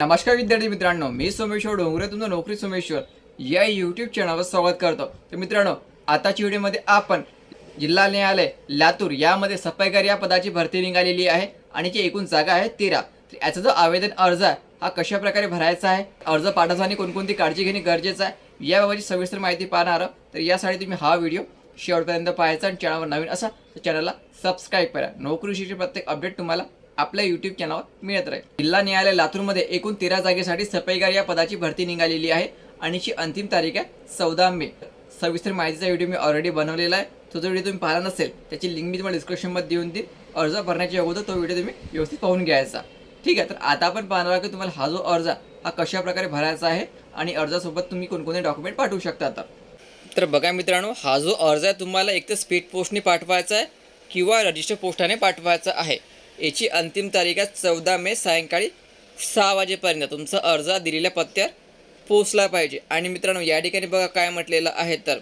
नमस्कार विद्यार्थी मित्रांनो मी सोमेश्वर डोंगरे तुमचं नोकरी सोमेश्वर या यूट्यूब चॅनलवर स्वागत करतो. तर मित्रांनो आताच्या व्हिडिओमध्ये आपण जिल्हा न्यायालय लातूर यामध्ये सफाईकार या पदाची भरती निघालेली आहे आणि जी एकूण जागा आहे तेरा. तर याचा जो आवेदन अर्ज आहे हा कशा प्रकारे भरायचा आहे अर्ज पाठवताना कोणकोणती काळजी घेणे गरजेचं आहे याबाबतची सविस्तर माहिती पाहणार तर यासाठी तुम्ही हा व्हिडिओ शेवटपर्यंत पाहायचा आणि चॅनलवर नवीन असा तर चॅनलला सबस्क्राईब करा. नोकरीविषयीचे प्रत्येक अपडेट तुम्हाला आपल्या युट्यूब चॅनलवर मिळत राहील. जिल्हा न्यायालय लातूरमध्ये एकूण तेरा जागेसाठी सफाईगार या पदाची भरती निघालेली आहे आणि ची अंतिम तारीख आहे चौदा मे. सविस्तर माहितीचा व्हिडिओ मी ऑलरेडी बनवलेला आहे. तो जो व्हिडिओ तुम्ही पाहिला नसेल त्याची लिंक मी तुम्हाला डिस्क्रिप्शनमध्ये देऊन देईन. अर्ज भरण्याच्या अगोदर तो व्हिडिओ तुम्ही व्यवस्थित पाहून घ्यायचा. ठीक आहे तर आता आपण पाहणार आहोत की तुम्हाला हा जो अर्ज हा कशा प्रकारे भरायचा आहे आणि अर्जासोबत तुम्ही कोणकोणते डॉक्युमेंट पाठवू शकता आता. तर बघा मित्रांनो हा जो अर्ज आहे तुम्हाला एक तर स्पीड पोस्टने पाठवायचा आहे किंवा रजिस्टर पोस्टाने पाठवायचा आहे. याची अंतिम तारीख आहे चौदा मे सायंकाळी सहा वाजेपर्यंत. तुमचा अर्ज दिलेल्या पत्त्यावर पोचला पाहिजे. आणि मित्रांनो या ठिकाणी बघा काय म्हटलेलं आहे तर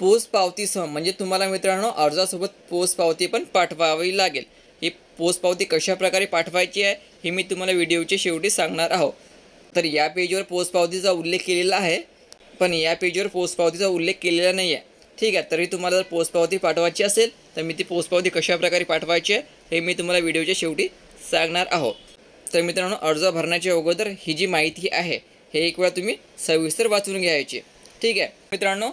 पोच पावतीसह म्हणजे तुम्हाला मित्रांनो अर्जासोबत पोच पावती पण पाठवावी लागेल. ही पोचपावती कशाप्रकारे कशा प्रकारे पाठवायची आहे हे मी तुम्हाला व्हिडिओच्या शेवटी सांगणार आहोत. तर या पेजवर पोचपावतीचा उल्लेख केलेला आहे पण या पेजवर पोचपावतीचा उल्लेख केलेला नाही आहे ठीक आहे तरी तुम्हाला जर पोचपावती पाठवायची असेल तर मी ती पोचपावती कशाप्रकारे कशा प्रकारे पाठवायची आहे हे मी तुम्हाला व्हिडिओच्या शेवटी सांगणार आहोत. तर मित्रांनो अर्ज भरण्याच्या अगोदर ही जी माहिती आहे हे एक वेळा तुम्ही सविस्तर वाचून घ्यायची. ठीक आहे? मित्रांनो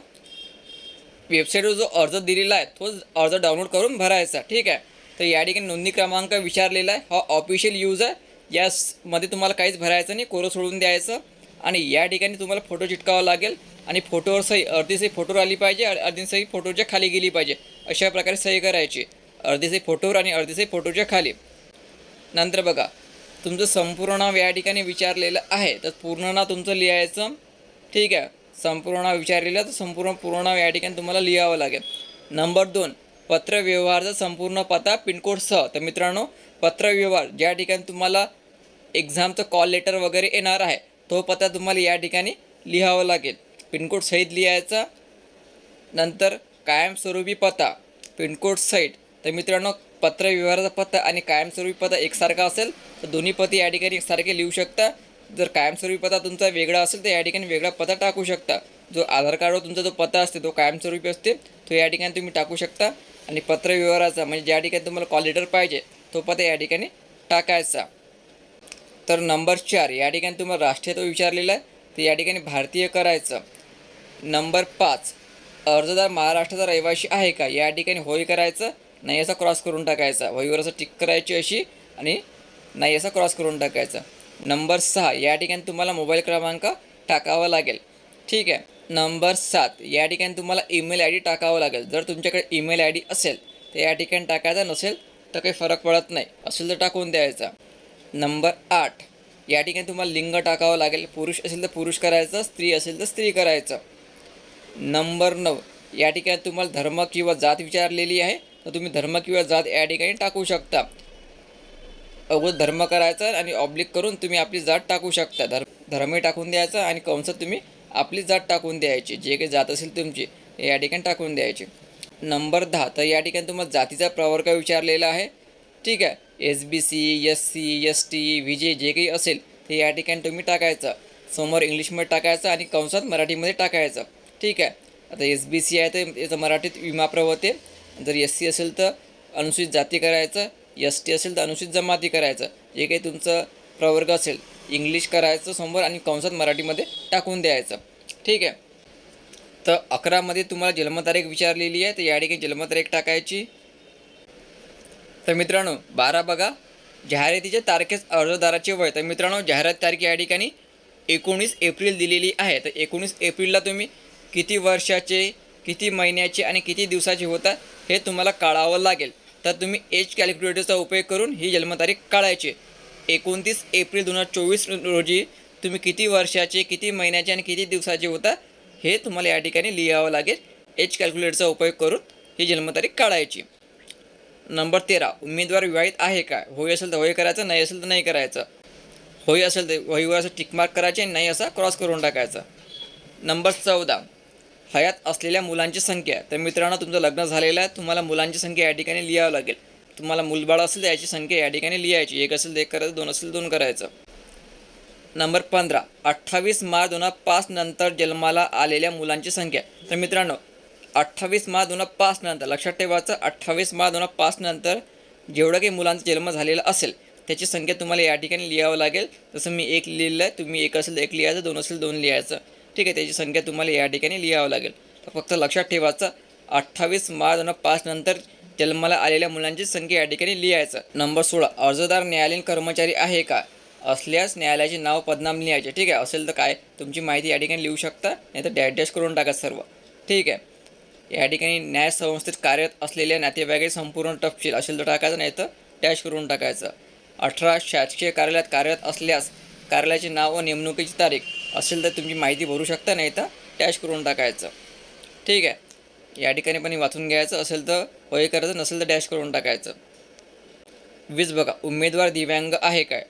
वेबसाईटवर जो अर्ज दिलेला आहे तो अर्ज डाउनलोड करून भरायचा. ठीक आहे? तर या ठिकाणी नोंदणी क्रमांक विचारलेला आहे. हा ऑफिशियल यूज आहे यामध्ये तुम्हाला काहीच भरायचं नाही कोरं सोडून द्यायचं. आणि या ठिकाणी तुम्हाला फोटो चिटकावा लागेल. आणि फोटोवर सही अर्धी सही फोटोवर आली पाहिजे अर्धी सही फोटोच्या खाली गेली पाहिजे. अशा प्रकारे सही करायची. अर्धेचे फोटोवर आणि अर्धेचे फोटोच्या खाली. नंतर बघा तुमचं संपूर्ण नाव या ठिकाणी विचारलेलं आहे तर पूर्ण नाव तुमचं लिहायचं ठीक आहे. संपूर्ण नाव विचारलेलं तर संपूर्ण पूर्ण नाव या ठिकाणी तुम्हाला लिहावं लागेल. नंबर दोन पत्रव्यवहारचा संपूर्ण पत्ता पिनकोडसह तर मित्रांनो पत्रव्यवहार ज्या ठिकाणी तुम्हाला एक्झामचं कॉल लेटर वगैरे येणार आहे तो पत्ता तुम्हाला या ठिकाणी लिहावा लागेल. पिनकोड सहित लिहायचा. नंतर कायमस्वरूपी पत्ता पिनकोड सहित. तर मित्रांनो पत्रव्यवहाराचा पत्ता आणि कायमस्वरूपी पत्ता एकसारखा असेल तर दोन्ही पती या ठिकाणी एकसारखे लिहू शकता. जर कायमस्वरूपी पत्ता तुमचा वेगळा असेल तर या ठिकाणी वेगळा पत्ता टाकू शकता. जो आधार कार्डवर तुमचा जो पत्ता असते तो कायमस्वरूपी असते तो या ठिकाणी तुम्ही टाकू शकता. आणि पत्रव्यवहाराचा म्हणजे ज्या ठिकाणी तुम्हाला कॉल लेटर पाहिजे तो पत्ता या ठिकाणी टाकायचा. तर नंबर चार या ठिकाणी तुम्हाला राष्ट्रीय तो विचारलेला आहे तर या ठिकाणी भारतीय करायचं. नंबर पाच अर्जदार महाराष्ट्राचा रहिवासी आहे का? या ठिकाणी होय करायचं नाही असा क्रॉस करून टाकायचा. वहीवर असं टिक करायची अशी आणि नाही असा क्रॉस करून टाकायचा. नंबर सहा या ठिकाणी तुम्हाला मोबाईल क्रमांक टाकावा लागेल. ठीक आहे? नंबर सात या ठिकाणी तुम्हाला ईमेल आय डी टाकावं लागेल. जर तुमच्याकडे ईमेल आय डी असेल तर या ठिकाणी टाकायचा. नसेल तर काही फरक पडत नाही. असेल तर टाकून द्यायचा. नंबर आठ या ठिकाणी तुम्हाला लिंग टाकावं लागेल. पुरुष असेल तर पुरुष करायचं स्त्री असेल तर स्त्री करायचं. नंबर नऊ या ठिकाणी तुम्हाला धर्म किंवा जात विचारलेली आहे. तर तुम्ही धर्म किंवा जात या ठिकाणी टाकू शकता. अगोदर धर्म करायचा आणि ऑब्लिक करून तुम्ही आपली जात टाकू शकता. धर्म धर्मही टाकून द्यायचा आणि कंसात तुम्ही आपली जात टाकून द्यायची. जे काही जात असेल तुमची या ठिकाणी टाकून द्यायची. नंबर दहा तर या ठिकाणी तुम्हाला जातीचा प्रवर्ग विचारलेला आहे? ठीक आहे. S B C S C S T V J जे काही असेल ते या ठिकाणी तुम्ही टाकायचं. समोर इंग्लिशमध्ये टाकायचं आणि कंसात मराठीमध्ये टाकायचं. ठीक आहे. आता एस बी सी आहे तर याचं मराठीत विमा प्रवते जर एस सी असेल तर अनुसूचित जाती करायचं एस टी असेल तर अनुसूचित जमाती करायचं. जे काही तुमचं प्रवर्ग असेल इंग्लिश करायचं समोर आणि कंसात मराठीमध्ये टाकून द्यायचं. ठीक आहे? तर अकरामध्ये तुम्हाला जन्मतारीख विचारलेली आहे तर या ठिकाणी जन्मतारीख टाकायची. तर मित्रांनो बारा बघा. जाहिरातीच्या तारखेस अर्जदाराचे वय. तर मित्रांनो जाहिरात तारीख या ठिकाणी एकोणीस एप्रिल दिलेली आहे. तर एकोणीस एप्रिलला तुम्ही किती वर्षाचे किती महिन्याचे आणि किती दिवसाचे होता हे तुम्हाला काढावं लागेल. तर तुम्ही एज कॅल्क्युलेटरचा उपयोग करून ही जन्मतारीख काढायची. एकोणतीस एप्रिल दोन हजार चोवीस रोजी तुम्ही किती वर्षाचे किती महिन्याचे आणि किती दिवसाचे होता हे तुम्हाला या ठिकाणी लिहावं लागेल. एज कॅल्क्युलेटरचा उपयोग करून ही जन्मतारीख काढायची. नंबर तेरा उमेदवार विवाहित आहे का? होय असेल तर होय करायचं नाही असेल तर नाही करायचं. होय असेल तर होईवर असं टिकमार्क करायचे आणि नाही असा क्रॉस करून टाकायचा. नंबर चौदा हयात असलेल्या मुलांची संख्या. तर मित्रांनो तुमचं लग्न झालेलं आहे. तुम्हाला मुलांची संख्या या ठिकाणी लिहावं लागेल. तुम्हाला मुलबाळ असेल तर याची संख्या या ठिकाणी लिहायची. एक असेल तर एक करायचं दोन असेल दोन करायचं. नंबर पंधरा. अठ्ठावीस मार्च दोन हजार पाच नंतर जन्माला आलेल्या मुलांची संख्या. तर मित्रांनो अठ्ठावीस मार्च दोन हजार पाच नंतर लक्षात ठेवायचं अठ्ठावीस मार्च दोन हजार पाच नंतर जेवढं काही मुलांचा जन्म झालेला असेल त्याची संख्या तुम्हाला या ठिकाणी लिहावं लागेल. जसं मी एक लिहिलं आहे. तुम्ही एक असेल तर एक लिहायचं दोन असेल दोन लिहायचं. ठीक आहे त्याची संख्या तुम्हाला या ठिकाणी लिहावं लागेल. तर फक्त लक्षात ठेवायचं अठ्ठावीस मार्च दोन पाच नंतर जन्माला आलेल्या मुलांची संख्या या ठिकाणी लिहायचं. नंबर सोळा अर्जदार न्यायालयीन कर्मचारी आहे का? असल्यास न्यायालयाचे नाव पदनाम लिहायचे. ठीक आहे असेल तर काय? तुमची माहिती या ठिकाणी लिहू शकता नाही तर डॅश डॅश करून टाका सर्व. ठीक आहे या ठिकाणी न्याय संस्थेत कार्यरत असलेल्या नातेवाईकाचे संपूर्ण तपशील असेल तर टाकायचं नाही तर डॅश करून टाकायचं. अठरा शासकीय कार्यालयात कार्यरत असल्यास कार्यालयाचे नाव व नेमणुकीची तारीख असेल तर तुमची माहिती भरू शकता नाही तर टॅश करून टाकायचं. ठीक आहे? या ठिकाणी पण वाचून घ्यायचं असेल तर होय करायचं नसेल तर डॅश करून टाकायचं. वीज बघा उमेदवार दिव्यांग आहे काय?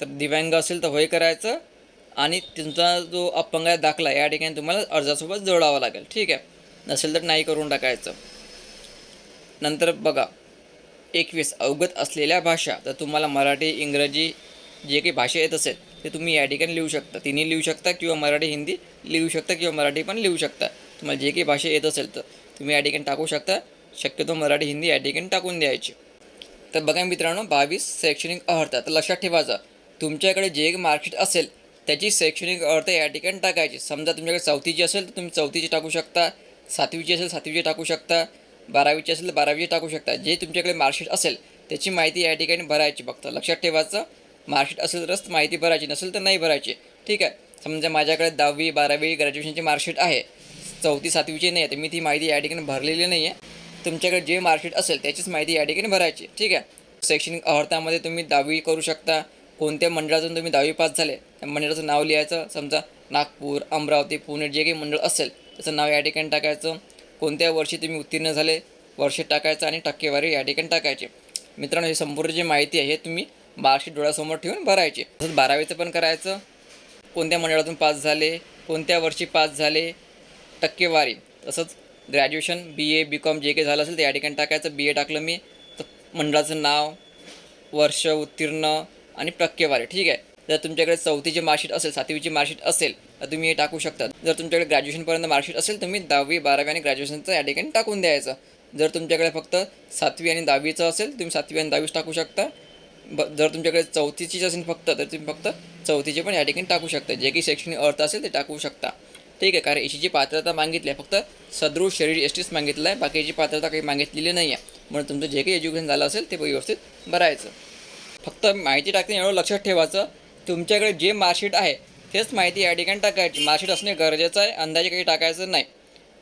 तर दिव्यांग असेल तर होय करायचं आणि तुमचा जो अपंग दाखला या ठिकाणी तुम्हाला अर्जासोबत जोडावा लागेल. ठीक आहे? नसेल तर नाही करून टाकायचं. नंतर बघा एकवीस अवगत असलेल्या भाषा. तर तुम्हाला मराठी इंग्रजी जे काही भाषा येत असेल ते तुम्ही या ठिकाणी लिहू शकता. तिन्ही लिहू शकता किंवा मराठी हिंदी लिहू शकता किंवा मराठी पण लिहू शकता. तुम्हाला जे काही भाषा येत असेल तर तुम्ही या ठिकाणी टाकू शकता. शक्यतो मराठी हिंदी या ठिकाणी टाकून द्यायची. तर बघा मित्रांनो बावीस शैक्षणिक अर्हता तर लक्षात ठेवायचं तुमच्याकडे जे मार्कशीट असेल त्याची शैक्षणिक अर्थ या ठिकाणी टाकायची. समजा तुमच्याकडे चौथीची असेल तर तुम्ही चौथीची टाकू शकता. सातवीची असेल सातवीची टाकू शकता. बारावीची असेल तर बारावीची टाकू शकता. जे तुमच्याकडे मार्कशीट असेल त्याची माहिती या ठिकाणी भरायची. फक्त लक्षात ठेवायचं. मार्कशीट असेल तरच माहिती भरायची नसेल तर नाही भरायची. ठीक आहे. समजा माझ्याकडे दहावी बारावी ग्रॅज्युएशनची मार्कशीट आहे. चौथी सातवीची नाही आहे तर मी ती माहिती या ठिकाणी भरलेली नाही आहे. तुमच्याकडे जे मार्कशीट असेल त्याचीच माहिती या ठिकाणी भरायची. ठीक आहे. शैक्षणिक अर्हतामध्ये तुम्ही दहावी करू शकता. कोणत्या मंडळातून तुम्ही दहावी पास झाले त्या मंडळाचं नाव लिहायचं. समजा नागपूर अमरावती पुणे जे काही मंडळ असेल त्याचं नाव या ठिकाणी टाकायचं. कोणत्या वर्षी तुम्ही उत्तीर्ण झाले वर्ष टाकायचं आणि टक्केवारी या ठिकाणी टाकायची. मित्रांनो ही संपूर्ण जी माहिती आहे हे तुम्ही मार्कशीट डोळ्यासमोर ठेवून भरायचे. तसंच बारावीचं पण करायचं. कोणत्या मंडळातून पास झाले? कोणत्या वर्षी पास झाले? टक्केवारी. तसंच graduation B A B com जे काही झालं असेल ते या ठिकाणी टाकायचं. बी ए टाकलं मी तर मंडळाचं नाव वर्ष उत्तीर्ण आणि टक्केवारी. ठीक आहे? जर तुमच्याकडे चौथीची मार्कशीट असेल सातवीची मार्कशीट असेल तर तुम्ही हे टाकू शकता जर तुमच्याकडे ग्रॅज्युएशनपर्यंत मार्कशीट असेल तुम्ही दहावी बारावी आणि ग्रॅज्युएशनचं या ठिकाणी टाकून द्यायचं. जर तुमच्याकडे फक्त सातवी आणि दहावीचं असेल तुम्ही सातवी आणि दहावीच टाकू शकता. ब जर तुमच्याकडे चौथीचीच असेल फक्त तर तुम्ही फक्त चौथीचे पण या ठिकाणी टाकू शकता. जे काही शैक्षणिक अर्थ असेल ते टाकू शकता. ठीक आहे कारण एशीची पात्रता मागितली आहे. फक्त सदृढ शरीर एस टीच मागितलं आहे. बाकीची पात्रता काही मागितलेली नाही आहे. म्हणून तुमचं जे काही एज्युकेशन झालं असेल ते व्यवस्थित भरायचं. फक्त माहिती टाकताना एवढं लक्षात ठेवायचं तुमच्याकडे जे मार्कशीट आहे तेच माहिती या ठिकाणी टाकायची. मार्कशीट असणे गरजेचं आहे. अंदाजे काही टाकायचं नाही.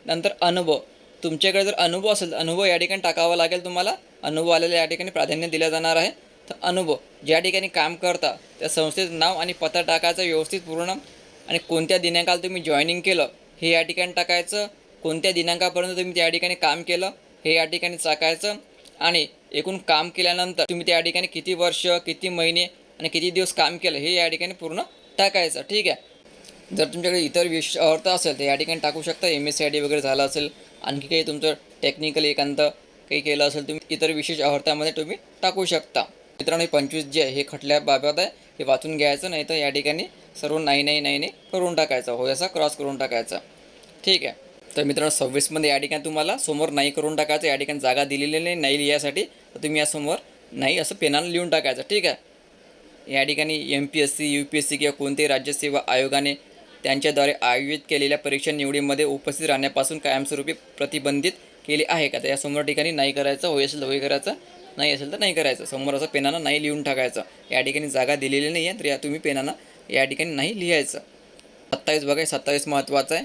नंतर अनुभव. तुमच्याकडे जर अनुभव असेल तर अनुभव या ठिकाणी टाकावा लागेल तुम्हाला. अनुभव आलेल्या या ठिकाणी प्राधान्य दिलं जाणार आहे. तर अनुभव. ज्या ठिकाणी काम करता त्या संस्थेचं नाव आणि पत्ता टाकायचं व्यवस्थित पूर्ण आणि कोणत्या दिनांकाला तुम्ही जॉईनिंग केलं हे या ठिकाणी टाकायचं. कोणत्या दिनांकापर्यंत तुम्ही त्या ठिकाणी काम केलं हे या ठिकाणी टाकायचं. आणि एकूण काम केल्यानंतर तुम्ही त्या ठिकाणी किती वर्ष किती महिने आणि किती दिवस काम केलं हे या ठिकाणी पूर्ण टाकायचं. ठीक आहे? जर तुमच्याकडे इतर विशेष अर्थ असेल तर या ठिकाणी टाकू शकता. M S C I D वगैरे झालं असेल आणखी काही तुमचं टेक्निकल एकांत काही केलं असेल तुम्ही इतर विशेष अर्थामध्ये तुम्ही टाकू शकता. मित्रांनो हे पंचवीस जे आहे हे खटल्या बाबत आहे. हे वाचून घ्यायचं नाही तर या ठिकाणी सर्व नाही नाही नाही नाही करून टाकायचं. हो असा क्रॉस करून टाकायचा. ठीक आहे. तर मित्रांनो सव्वीसमध्ये या ठिकाणी तुम्हाला समोर नाही करून टाकायचं या ठिकाणी जागा दिलेली नाही नाही लिहायसाठी तर तुम्ही यासमोर नाही असं पेनानं लिहून टाकायचं. ठीक आहे. या ठिकाणी M P S C U P S C किंवा कोणत्याही राज्यसेवा आयोगाने त्यांच्याद्वारे आयोजित केलेल्या परीक्षा निवडीमध्ये उपस्थित राहण्यापासून कायमस्वरूपी प्रतिबंधित केले आहे का? तर या समोर ठिकाणी नाही करायचं होय असेल तर होय करायचं नाही असेल तर नाही करायचं. समोर असं पेनानं नाही लिहून टाकायचं. या ठिकाणी जागा दिलेली नाही आहे तर या तुम्ही पेनानं या ठिकाणी नाही लिहायचं. सत्तावीस बघा सत्तावीस महत्त्वाचं आहे.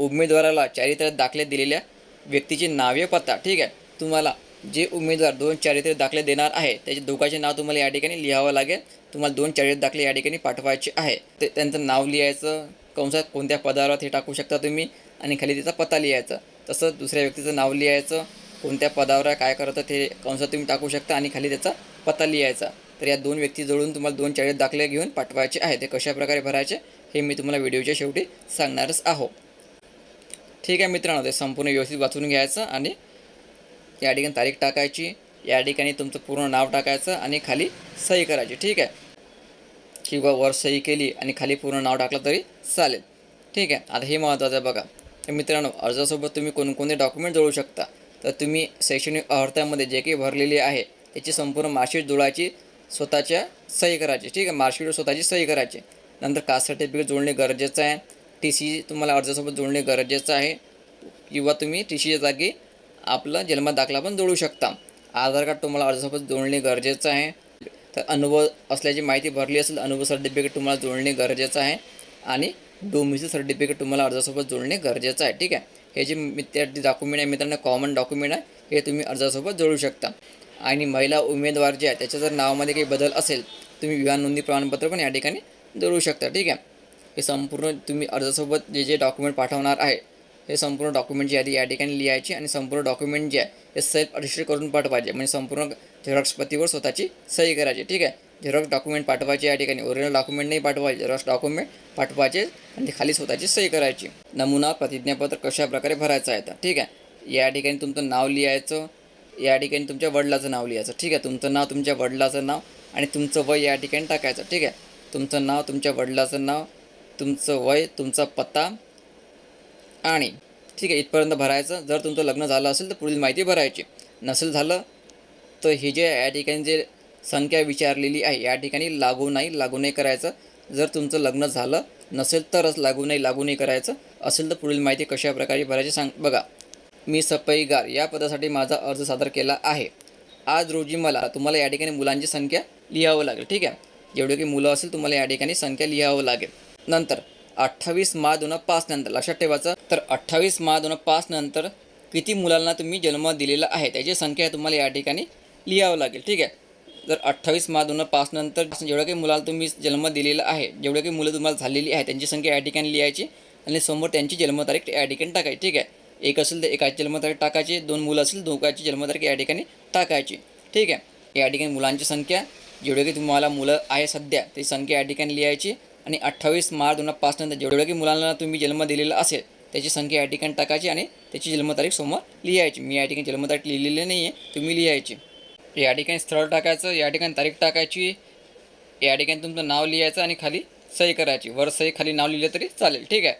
उमेदवाराला चारित्र्यात दाखले दिलेल्या व्यक्तीची नावे पत्ता. ठीक आहे. तुम्हाला जे उमेदवार दोन चारित्र्य दाखले देणार आहे त्याचे दोघांचे नाव तुम्हाला या ठिकाणी लिहावं लागेल. तुम्हाला दोन चारित्र्य दाखले या ठिकाणी पाठवायचे आहे. ते त्यांचं नाव लिहायचं. कंसात कोणत्या पदावर हे टाकू शकता तुम्ही. आणि खाली त्याचा पत्ता लिहायचा. तसंच दुसऱ्या व्यक्तीचं नाव लिहायचं. कोणत्या पदावर काय करतं ते कंसात तुम्ही टाकू शकता आणि खाली त्याचा पत्ता लिहायचा. तर या दोन व्यक्ती जोडून तुम्हाला दोन चाळीस दाखले घेऊन पाठवायचे आहे ते कशा प्रकारे भरायचे हे मी तुम्हाला व्हिडिओच्या शेवटी सांगणारच आहो. ठीक आहे मित्रांनो ते संपूर्ण व्यवस्थित वाचून घ्यायचं आणि या ठिकाणी तारीख टाकायची. या ठिकाणी तुमचं पूर्ण नाव टाकायचं आणि खाली सही करायची. ठीक आहे? किंवा वर सही केली आणि खाली पूर्ण नाव टाकलं तरी चालेल. ठीक आहे? आता हे महत्त्वाचं आहे बघा. तर मित्रांनो अर्जासोबत तुम्ही कोणकोणते डॉक्युमेंट जोडू शकता? तर तुम्ही शैक्षणिक अर्थामध्ये जे काही भरलेली आहे त्याची संपूर्ण मार्कशीट जोडायची स्वतःच्या सही करायची. ठीक आहे? मार्कशीटवर स्वतःची सही करायची. नंतर कास्ट सर्टिफिकेट जोडणे गरजेचं आहे. टी सी तुम्हाला अर्जासोबत जोडणे गरजेचं आहे. किंवा तुम्ही टी सीच्या जागी आपला जन्म दाखला पण जोडू शकता. आधार कार्ड तुम्हाला अर्जासोबत जोडणे गरजेचं आहे. तर अनुभव असल्याची माहिती भरली असेल अनुभव सर्टिफिकेट तुम्हाला जोडणे गरजेचं आहे. आणि डोमिसिल सर्टिफिकेट तुम्हाला अर्जासोबत जोडणे गरजेचं आहे ठीक आहे? हे जे मित्र डॉक्युमेंट आहे मित्रांनो कॉमन डॉक्युमेंट आहे हे तुम्ही अर्जासोबत जोडू शकता. आणि महिला उमेदवार जे आहे त्याच्या जर नावामध्ये काही बदल असेल तुम्ही विवाह नोंदणी प्रमाणपत्र पण या ठिकाणी जोडू शकता ठीक आहे? हे संपूर्ण तुम्ही अर्जासोबत जे जे डॉक्युमेंट पाठवणार आहे हे संपूर्ण डॉक्युमेंटची यादी या ठिकाणी लिहायची आणि संपूर्ण डॉक्युमेंट जे आहे हे सेल्फ रजिस्टर करून पाठवायचे. म्हणजे संपूर्ण झेरॉक्सपतीवर स्वतःची सही करायची ठीक आहे? झेरॉक्स डॉक्युमेंट पाठवायचे या ठिकाणी. ओरिजिनल डॉक्युमेंट नाही पाठवायचे झेरॉक्स डॉक्युमेंट पाठवायचे आणि खाली स्वतःची सही करायची. नमुना प्रतिज्ञापत्र कशा प्रकारे भरायचं आहे तर. ठीक आहे? या ठिकाणी तुमचं नाव लिहायचं या ठिकाणी तुमच्या वडिलाचं नाव लिहायचं. ठीक आहे? तुमचं नाव तुमच्या वडिलाचं नाव आणि तुमचं वय या ठिकाणी टाकायचं. ठीक आहे? तुमचं नाव तुमच्या वडिलाचं नाव तुमचं वय तुमचा पत्ता आणि ठीक आहे इथपर्यंत भरायचं. जर तुमचं लग्न झालं असेल तर पुढील माहिती भरायची. नसेल झालं तर हे जे या ठिकाणी जे संख्या विचारलेली आहे. या ठिकाणी लागू नाही लागू नाही करायचं. जर तुमचं लग्न झालं नसेल तरच लागू नाही लागू नाही करायचं. असेल तर पुढील माहिती कशा प्रकारे भरायची सांग बघा. मी सपईगार या पदासाठी माझा अर्ज सादर केला आहे. आज रोजी मला तुम्हाला या ठिकाणी मुलांची संख्या लिहावं लागेल ठीक आहे? जेवढे काही मुलं असेल तुम्हाला या ठिकाणी संख्या लिहावं लागेल. नंतर अठ्ठावीस मा दोन पाच नंतर लक्षात ठेवायचं. तर अठ्ठावीस मा दोन पाच नंतर किती मुलांना तुम्ही जन्म दिलेला आहे त्याची संख्या तुम्हाला या ठिकाणी लिहावं लागेल ठीक आहे? जर अठ्ठावीस मार्च दोन हजार पाच नंतर जेवढ्या काही मुलाला तुम्ही जन्म दिलेला आहे जेवढ्या काही मुलं तुम्हाला झालेली आहे त्यांची संख्या या ठिकाणी लिहायची आणि समोर त्यांची जन्मतारीख या ठिकाणी टाकायची. ठीक आहे? एक असेल तर एकाची जन्मतारीख टाकायची दोन मुलं असेल दोघांची जन्मतारीख या ठिकाणी टाकायची. ठीक आहे? या ठिकाणी मुलांची संख्या जेवढे काही तुम्हाला मुलं आहे सध्या ती संख्या या ठिकाणी लिहायची आणि अठ्ठावीस मार्च दोन हजार पाचनंतर जेवढ्या काही मुलांना तुम्ही जन्म दिलेला असेल त्याची संख्या या ठिकाणी टाकायची आणि त्याची जन्मतारीख समोर लिहायची. मी या ठिकाणी जन्मतारीख लिहिलेली नाही आहे तुम्ही लिहायची. या ठिकाणी स्थळ टाकायचं या ठिकाणी तारीख टाकायची. या ठिकाणी तुमचं नाव लिहायचं आणि खाली सही करायची. वर सही खाली नाव लिहिलं तरी चालेल ठीक आहे?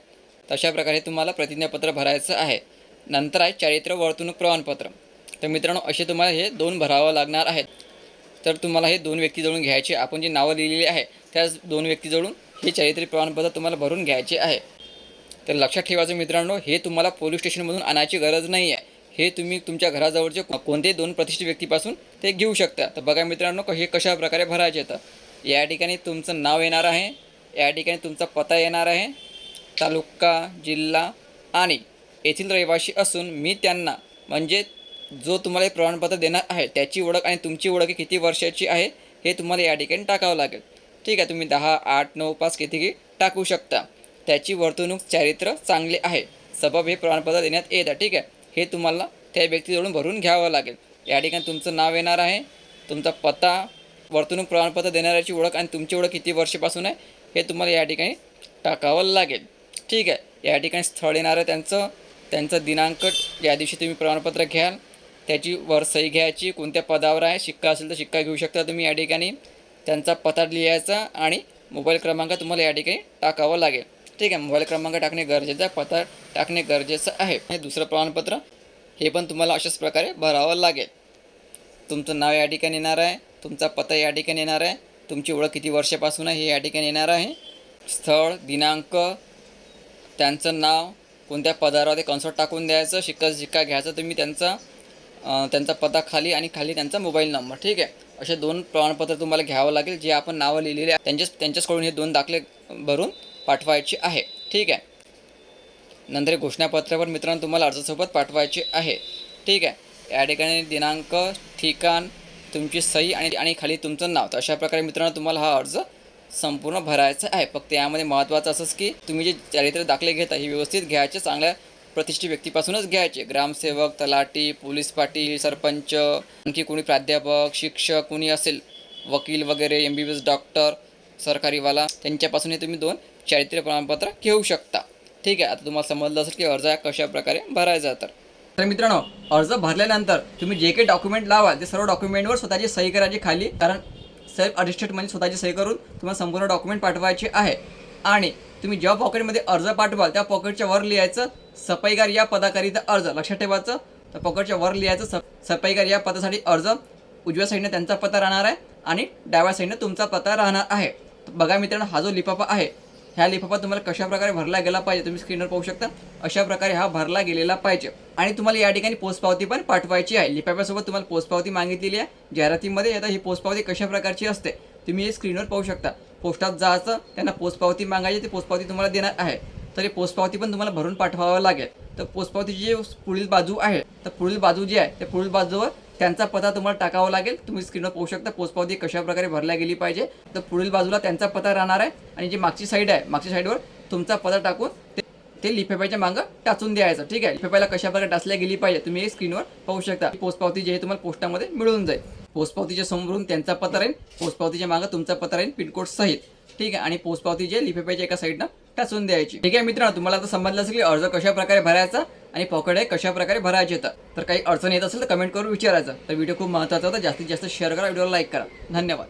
तशा प्रकारे तुम्हाला प्रतिज्ञापत्र भरायचं आहे. नंतर आहे चारित्र्य वर्तणूक प्रमाणपत्र. तर मित्रांनो असे तुम्हाला हे दोन भरावं लागणार आहेत. तर तुम्हाला हे दोन व्यक्ती जवळून घ्यायचे. आपण जी नावं लिहिलेली आहे त्याच दोन व्यक्तीजवळून हे चारित्र्य प्रमाणपत्र तुम्हाला भरून घ्यायचे आहे. तर लक्षात ठेवायचं मित्रांनो हे तुम्हाला पोलीस स्टेशनमधून आणायची गरज नाही आहे हे तुम्ही तुमच्या घराजवळचे कोणते दोन प्रतिष्ठित व्यक्तीपासून ते घेऊ शकता. तर बघा मित्रांनो क- हे कशा प्रकारे भरायचे तर या ठिकाणी तुमचं नाव येणार आहे. या ठिकाणी तुमचा पत्ता येणार आहे. तालुका जिल्हा आणि येथील रहिवासी असून मी त्यांना म्हणजे जो तुम्हाला हे प्रमाणपत्र देणार आहे त्याची ओळख आणि तुमची ओळख ही किती वर्षाची आहे हे तुम्हाला या ठिकाणी टाकावं लागेल. ठीक आहे तुम्ही दहा आठ नऊ पाच कितीही टाकू शकता. त्याची वर्तणूक चारित्र्य चांगले आहे. सबब हे प्रमाणपत्र देण्यात येत. आहे ठीक आहे हे तुम्हाला त्या व्यक्तीजवळून भरून घ्यावं लागेल. या ठिकाणी तुमचं नाव येणार आहे. तुमचा पत्ता वर्तणूक प्रमाणपत्र देणाऱ्याची ओळख आणि तुमची ओळख किती वर्षापासून आहे हे तुम्हाला या ठिकाणी टाकावं लागेल. ठीक आहे. या ठिकाणी स्थळ येणार आहे त्यांचं. त्यांचा दिनांक या दिवशी तुम्ही प्रमाणपत्र घ्याल. त्याची वर सही घ्यायची कोणत्या पदावर आहे शिक्का असेल तर शिक्का घेऊ शकता तुम्ही या ठिकाणी. त्यांचा पत्ता लिहायचा आणि मोबाईल क्रमांक तुम्हाला या ठिकाणी टाकावं लागेल. ठीक आहे. मोबाईल क्रमांक टाकणे गरजेचं आहे. पत्ता टाकणे गरजेचं आहे. हे दुसरं प्रमाणपत्र हे पण तुम्हाला अशाच प्रकारे भरावं लागेल. तुमचं नाव या ठिकाणी येणार आहे. तुमचा पत्ता या ठिकाणी येणार आहे. तुमची ओळख किती वर्षापासून आहे हे या ठिकाणी येणार आहे. स्थळ दिनांक त्यांचं नाव कोणत्या पदावर ते कन्सर्ट टाकून द्यायचं शिक्का शिक्का घ्यायचा तुम्ही त्यांचा त्यांचा पत्ता खाली आणि खाली त्यांचा मोबाईल नंबर ठीक आहे? असे दोन प्रमाणपत्र तुम्हाला घ्यावं लागेल जे आपण नावं लिहिलेले आहे. त्यांच्याच त्यांच्याचकडून हे दोन दाखले भरून पाठवायचे आहे ठीक आहे? नंतर हे घोषणापत्रावर मित्रांनो तुम्हाला अर्जासोबत पाठवायचे आहे ठीक आहे? या ठिकाणी दिनांक ठिकाण तुमची सही आणि आणि खाली तुमचं नाव. तर अशा प्रकारे मित्रांनो तुम्हाला हा अर्ज संपूर्ण भरायचा आहे. फक्त यामध्ये महत्त्वाचं असंच की तुम्ही जे चारित्र्य दाखले घेता हे व्यवस्थित घ्यायचे चांगल्या प्रतिष्ठित व्यक्तीपासूनच घ्यायचे. ग्रामसेवक तलाठी पोलीस पाटील सरपंच आणखी कोणी प्राध्यापक शिक्षक कोणी असेल वकील वगैरे M B B S doctor सरकारीवाला त्यांच्यापासून हे तुम्ही दोन चारित्र्य प्रमाणपत्र घेऊ शकता. ठीक आहे आता तुम्हाला समजलं असेल की अर्ज हा कशा प्रकारे भरायचा तर तर मित्रांनो अर्ज भरल्यानंतर तुम्ही जे काही डॉक्युमेंट लावाल ते सर्व डॉक्युमेंटवर स्वतःची सही करायची खाली. कारण सेल्फ अटेस्टेडमध्ये म्हणजे स्वतःची सही करून तुम्हाला संपूर्ण डॉक्युमेंट पाठवायचे आहे. आणि तुम्ही ज्या पॉकेटमध्ये अर्ज पाठवाल त्या पॉकेटच्या वर लिहायचं सफाईगार या पदाकरिता अर्ज. लक्षात ठेवायचं. तर पॉकेटच्या वर लिहायचं स सफाईगार या पदासाठी अर्ज. उजव्या साईडने त्यांचा पत्ता राहणार आहे आणि डाव्या साईडने तुमचा पत्ता राहणार आहे. बघा मित्रांनो हा जो लिफाफा आहे ह्या लिफाफा तुम्हाला कशा प्रकारे भरला गेला पाहिजे तुम्ही स्क्रीनवर पाहू शकता. अशा प्रकारे हा भरला गेलेला पाहिजे. आणि तुम्हाला या ठिकाणी पोस्टपावती पण पाठवायची आहे. लिफाफ्यासोबत तुम्हाला पोस्टपावती मागितलेली आहे. जाहिरातीमध्ये आता ही पोस्टपावती कशा प्रकारची असते तुम्ही हे स्क्रीनवर पाहू शकता. पोस्टात जायचं त्यांना पोस्टपावती मागायची ती पोस्टपावती तुम्हाला देणार आहे. तर ही पोस्ट पण तुम्हाला भरून पाठवावं लागेल. तर पोस्टपावतीची जी पुढील बाजू आहे तर पुढील बाजू जी आहे त्या पुढील बाजूवर त्यांचा पत्ता तुम्हाला टाकावा लागेल. तुम्ही स्क्रीनवर पाहू शकता पोस्ट पावती कशा प्रकारे भरल्या गेली पाहिजे. तर पुढील बाजूला त्यांचा पत्ता राहणार आहे आणि जी मागची साईड आहे मागच्या साईडवर तुमचा पत्ता टाकून ते ते लिफेपायच्या मागं टाचून द्यायचं ठीक आहे? लिफेपायला कशा प्रकारे टाचल्या गेली पाहिजे तुम्ही हे स्क्रीनवर पाहू शकता. पोस्ट पावती तुम्हाला पोस्टामध्ये मिळून जाईल. पोस्ट पावतीच्या समोरून त्यांचा पत्ता राहील पोस्ट पावतीच्या मागं तुमचा पत्ता राहील पिनकोड सहित ठीक आहे? आणि पोस्ट जे लिफेपायच्या एका साईडनं टाचून द्यायची. ठीक आहे मित्रांनो तुम्हाला आता समजलं असेल की अर्ज कशा प्रकारे भरायचा आणि पॉकेट आहे कशा प्रकारे भरायचे येतं? तर काही अडचण येत असेल तर कमेंट करून विचारायचं. तर व्हिडिओ खूप महत्त्वाचा होता. जास्तीत जास्त शेअर करा व्हिडिओला लाईक करा. धन्यवाद.